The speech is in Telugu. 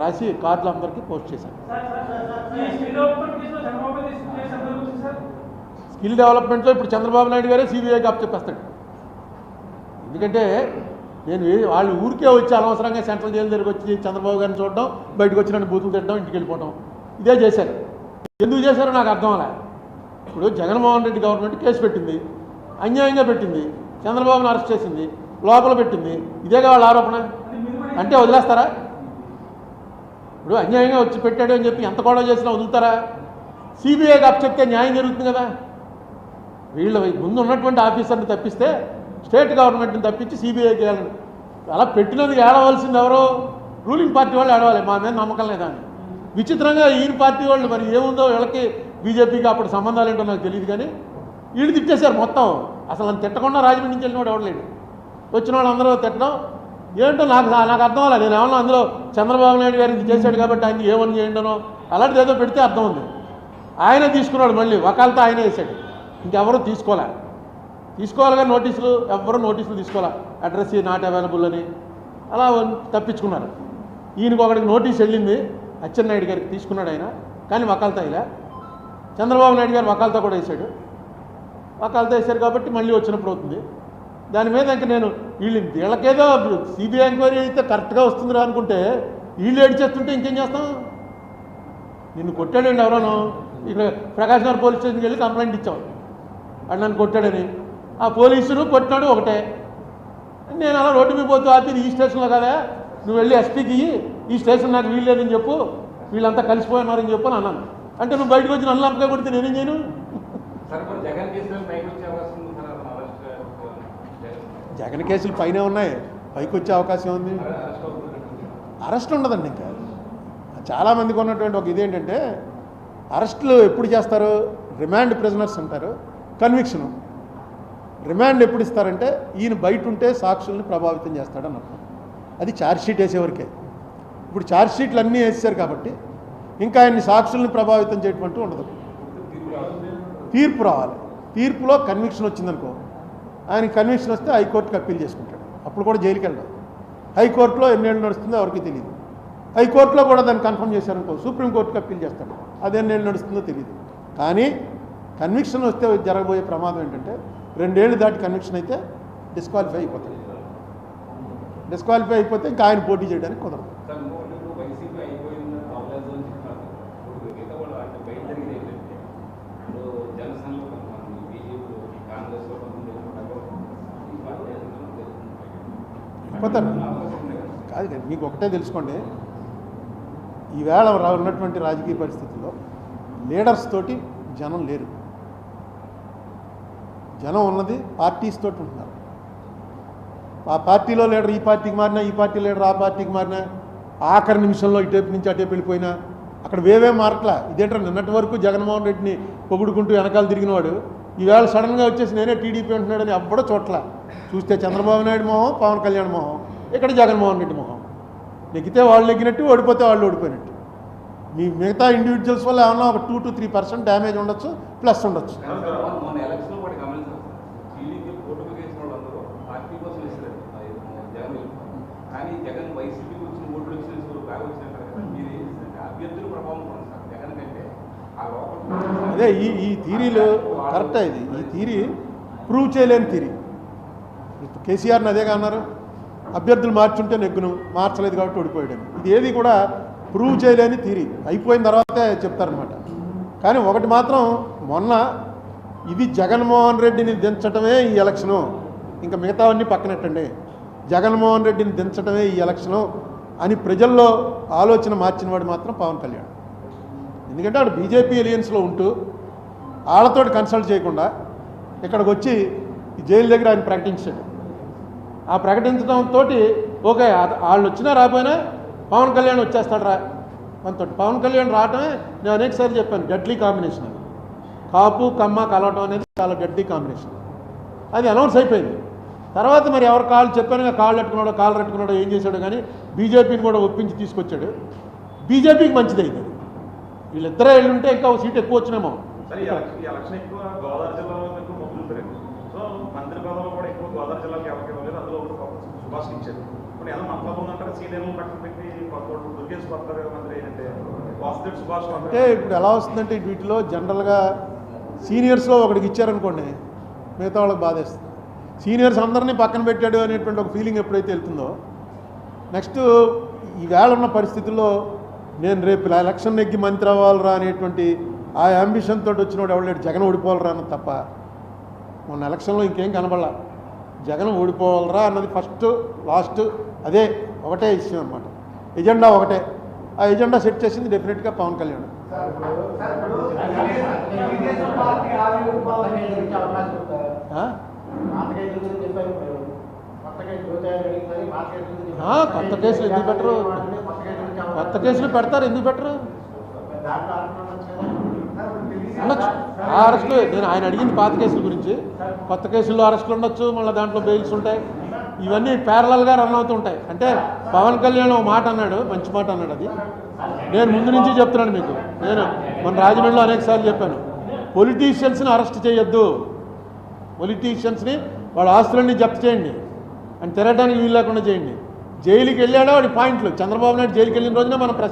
రాసి కార్డులు అందరికీ పోస్ట్ చేశాను. స్కిల్ డెవలప్మెంట్లో ఇప్పుడు చంద్రబాబు నాయుడు గారే సిబిఐకి అప్పచెప్పేస్తాడు ఎందుకంటే నేను వాళ్ళు ఊరికే వచ్చి అనవసరంగా సెంట్రల్ జైలు దగ్గరికి వచ్చి చంద్రబాబు గారిని చూడడం బయటకు వచ్చి నన్ను బూతులు తిట్టడం ఇంటికి వెళ్ళిపోవడం ఇదే చేశారు. ఎందుకు చేశారో నాకు అర్థం అలా ఇప్పుడు జగన్మోహన్ రెడ్డి గవర్నమెంట్ కేసు పెట్టింది అన్యాయంగా పెట్టింది చంద్రబాబును అరెస్ట్ చేసింది లోపల పెట్టింది ఇదేగా వాళ్ళ ఆరోపణ? అంటే వదిలేస్తారా? ఇప్పుడు అన్యాయంగా వచ్చి పెట్టాడు అని చెప్పి ఎంత గొడవ చేసినా వదులుతారా? సిబిఐకి అప్పచెప్తే న్యాయం జరుగుతుంది కదా. వీళ్ళ ముందు ఉన్నటువంటి ఆఫీసర్ని తప్పిస్తే స్టేట్ గవర్నమెంట్ని తప్పించి సిబిఐకి వెళ్ళండి. అలా పెట్టినందుకు ఏడవలసింది ఎవరో? రూలింగ్ పార్టీ వాళ్ళు ఏడవాలి మా మీద నమ్మకం లేదా అని. విచిత్రంగా ఈయన పార్టీ వాళ్ళు మరి ఏముందో వీళ్ళకి బీజేపీకి అప్పుడు సంబంధాలు ఏంటో నాకు తెలియదు కానీ వీళ్ళు తిట్టేశారు మొత్తం. అసలు నన్ను తిట్టకుండా రాజమండ్రి నుంచి వెళ్ళినవాడు ఎవడలేడు వచ్చిన వాళ్ళందరూ తిట్టడం ఏంటో నాకు నాకు అర్థం అవ్వాలి నేను ఏమన్నా అందులో చంద్రబాబు నాయుడు గారు ఇది చేశాడు కాబట్టి ఆయన ఏమని చేయండనో? అలాంటిది ఏదో పెడితే అర్థం ఉంది. ఆయన తీసుకున్నాడు మళ్ళీ. వకాలతో ఆయనే వేసాడు. ఇంకెవరూ తీసుకోలే. తీసుకోవాలిగా నోటీసులు? ఎవ్వరూ నోటీసులు తీసుకోవాలి అడ్రస్ నాట్ అవైలబుల్ అని. అలా తప్పించుకున్నారు. ఈయనకు ఒకడికి నోటీస్ వెళ్ళింది. అచ్చెన్నాయుడు గారికి తీసుకున్నాడు ఆయన. కానీ వకాలతో ఇలా చంద్రబాబు నాయుడు గారు వకాలతో కూడా వేశాడు వకాలతో వేశారు కాబట్టి మళ్ళీ వచ్చినప్పుడు అవుతుంది. దాని మీద ఇంక నేను వీళ్ళు వీళ్ళకేదో సిబిఐ ఎంక్వైరీ అయితే కరెక్ట్గా వస్తుందిరా అనుకుంటే వీళ్ళు ఏడిచేస్తుంటే ఇంకేం చేస్తాం? నిన్ను కొట్టాడండి ఎవరోనో. ఇక్కడ ప్రకాశ్ నగర్ పోలీస్ స్టేషన్కి వెళ్ళి కంప్లైంట్ ఇచ్చాం. వాడు నన్ను కొట్టాడని. ఆ పోలీసులు కొట్టినాడు ఒకటే. నేను అలా రోడ్డు మీద పోతూ ఆపి ఈ స్టేషన్లో కదా. నువ్వు వెళ్ళి ఎస్పీకి ఈ స్టేషన్ నాకు వీల్లేదని చెప్పు. వీళ్ళంతా కలిసిపోయినారని చెప్పు అని అన్నాను. అంటే నువ్వు బయటకు వచ్చి నన్ను లంపగా కొడితే నేనేం చేయను సార్ ఇప్పుడు జగన్ కేసులో పైకి వచ్చే అవకాశం ఉంది సార్ అతను అరెస్ట్ జగన్ కేసులు పైనే ఉన్నాయి. పైకి వచ్చే అవకాశం ఉంది. అరెస్ట్ ఉండదండి ఇంకా. చాలామందికి ఉన్నటువంటి ఒక ఇదేంటంటే అరెస్టులు ఎప్పుడు చేస్తారు? రిమాండ్ ప్రిజనర్స్ ఉంటారు కన్విక్షను. రిమాండ్ ఎప్పుడు ఇస్తారంటే ఈయన బయట ఉంటే సాక్షుల్ని ప్రభావితం చేస్తాడని అర్థం. అది ఛార్జ్షీట్ వేసేవరకే ఇప్పుడు ఛార్జ్షీట్లు అన్నీ వేసేసారు కాబట్టి ఇంకా ఆయన్ని సాక్షుల్ని ప్రభావితం చేయటం ఉండదు. తీర్పు రావాలి. తీర్పులో కన్విక్షన్ వచ్చిందనుకో ఆయన కన్విక్షన్ వస్తే హైకోర్టుకి అప్పీల్ చేసుకుంటాడు. అప్పుడు కూడా జైలుకి వెళ్ళడం. హైకోర్టులో ఎన్నేళ్ళు నడుస్తుందో ఎవరికి తెలియదు హైకోర్టులో కూడా దాన్ని కన్ఫర్మ్ చేశారనుకో సుప్రీంకోర్టుకి అప్పీల్ చేస్తాడు. అది ఎన్నేళ్ళు నడుస్తుందో తెలియదు కానీ కన్విక్షన్ వస్తే జరగబోయే ప్రమాదం ఏంటంటే రెండేళ్ళు దాటి కన్విక్షన్ అయితే డిస్క్వాలిఫై అయిపోతాడు. డిస్క్వాలిఫై అయిపోతే ఇంకా ఆయన పోటీ చేయడానికి కుదరదు సార్ ఇంకొకటి ఇప్పుడు వైసీపీ అయిపోయింది అవలేదు అని చెప్తున్నారు ఇప్పుడు మిగతా వాళ్ళు అంటే బయట జరిగింది ఏంటంటే ఇప్పుడు జనసేనలో కొంతమంది బీజేపీలో కాంగ్రెస్లో కొంతమంది ఎన్నుకుంటారు ఈ పార్టీ పోతారు. కదా కాదు కానీ మీకు ఒకటే తెలుసుకోండి. ఈవేళ ఉన్నటువంటి రాజకీయ పరిస్థితుల్లో లీడర్స్ తోటి జనం లేరు. జనం ఉన్నది పార్టీస్ తోటి ఉంటున్నారు. ఆ పార్టీలో లీడర్ ఈ పార్టీకి మారినా ఈ పార్టీ లీడర్ ఆ పార్టీకి మారినా ఆఖరి నిమిషంలో ఇటేపు నుంచి అటేపు వెళ్ళిపోయినా అక్కడ వేవే మార్కల ఇదేంటారు నిన్నటి వరకు జగన్మోహన్ రెడ్డిని పొగుడుకుంటూ వెనకాల తిరిగినవాడు ఈవేళ సడన్గా వచ్చేసి నేనే టీడీపీ అంటున్నాడని ఎవ్వడో చోట్ల చూస్తే చంద్రబాబు నాయుడు మొహం పవన్ కళ్యాణ్ మొహం ఇక్కడ జగన్మోహన్ రెడ్డి మొహం. నెగ్గితే వాళ్ళు నెగ్గినట్టు ఓడిపోతే వాళ్ళు ఓడిపోయినట్టు. మీ మిగతా ఇండివిజువల్స్ వల్ల ఏమన్నా ఒక two to three percent damage ఉండొచ్చు ప్లస్ ఉండొచ్చు. అది ఈ ఈ థీరీలు కరెక్టే ఇది. ఈ థీరీ ప్రూవ్ చేయలేని థీరీ. కేసీఆర్ని అదేగా అన్నారు. అభ్యర్థులు మార్చుంటే నెగ్గును మార్చలేదు కాబట్టి ఓడిపోయాడు ఇది ఏది కూడా ప్రూవ్ చేయలేని తీరి అయిపోయిన తర్వాతే చెప్తారనమాట కానీ ఒకటి మాత్రం మొన్న ఇది జగన్మోహన్ రెడ్డిని దించటమే ఈ ఎలక్షను. ఇంకా మిగతావన్నీ పక్కనెట్టండి. జగన్మోహన్ రెడ్డిని దించటమే ఈ ఎలక్షను అని ప్రజల్లో ఆలోచన మార్చినవాడు మాత్రం పవన్ కళ్యాణ్. ఎందుకంటే ఆడు బీజేపీ ఎలియన్స్లో ఉంటూ వాళ్ళతో కన్సల్ట్ చేయకుండా ఇక్కడికి వచ్చి జైలు దగ్గర ఆయన ప్రకటించాడు. ఆ ప్రకటించడంతో ఓకే వాళ్ళు వచ్చినా రాకపోయినా పవన్ కళ్యాణ్ వచ్చేస్తాడు రా మనతో పవన్ కళ్యాణ్ రావటమే నేను అనేకసారి చెప్పాను డెడ్లీ కాంబినేషన్ అది. కాపు కమ్మ కలవటం అనేది చాలా డెడ్లీ కాంబినేషన్. అది అనౌన్స్ అయిపోయింది. తర్వాత మరి ఎవరు కాళ్ళు చెప్పానుగా కాళ్ళు పెట్టుకున్నాడో కాళ్ళు పెట్టుకున్నాడో ఏం చేశాడో కానీ బీజేపీని కూడా ఒప్పించి తీసుకొచ్చాడు. బీజేపీకి మంచిది అయింది అది. వీళ్ళిద్దరే వెళ్ళుంటే ఇంకా ఒక సీట్ ఎక్కువ వచ్చినేమో. సరే ఇచ్చారు కొన్ని ఎలా మన మతలబు ఉందంటారు సీనియర్లు పక్కన పెట్టి కొత్త దుర్గేష్ కొత్త మంత్రి అంటే వాసుదేవ్ సుభాష్ అంటే ఇప్పుడు ఎలా వస్తుందంటే వీటిలో జనరల్గా సీనియర్స్లో ఒకటికి ఇచ్చారనుకోండి మిగతా వాళ్ళకి బాధేస్తుంది. సీనియర్స్ అందరినీ పక్కన పెట్టాడు అనేటువంటి ఒక ఫీలింగ్ ఎప్పుడైతే వెళ్తుందో నెక్స్ట్ ఈవేళ ఉన్న పరిస్థితుల్లో నేను రేపు ఎలక్షన్ నెగ్గి మంత్రి అవ్వాలరా అనేటువంటి ఆ అంబిషన్ తోటి వచ్చినోడు ఎవడలేడు జగన్ ఓడిపోవాలరా అన్న తప్ప మొన్న ఎలక్షన్లో ఇంకేం కనబడాలి. జగన్ ఓడిపోవాలరా అన్నది ఫస్ట్ లాస్ట్ అదే ఒకటే ఇష్యూ అనమాట ఎజెండా ఒకటే. ఆ ఎజెండా సెట్ చేసింది డెఫినెట్గా పవన్ కళ్యాణ్. కొత్త కేసులు ఎందుకు పెట్టరు? కొత్త కేసులు పెడతారు ఎందుకు పెట్టరు? ఆ అరెస్టులు నేను ఆయన అడిగింది పాత కేసుల గురించి. కొత్త కేసుల్లో అరెస్టులు ఉండొచ్చు మళ్ళీ దాంట్లో బెయిల్స్ ఉంటాయి. ఇవన్నీ ప్యారలల్గా రన్ అవుతుంటాయి అంటే పవన్ కళ్యాణ్ ఒక మాట అన్నాడు మంచి మాట అన్నాడు అది. నేను ముందు నుంచి చెప్తున్నాను మీకు. నేను మన రాజమండ్రిలో అనేకసార్లు చెప్పాను. పొలిటీషియన్స్ని అరెస్ట్ చేయొద్దు. పొలిటీషియన్స్ని వాళ్ళ ఆస్తులన్నీ జప్తు చేయండి. అని తిరగడానికి వీలు లేకుండా చేయండి. జైలుకి వెళ్ళాడో వాడి పాయింట్లు? చంద్రబాబు నాయుడు జైలుకి వెళ్ళిన రోజున మనం ప్రెస్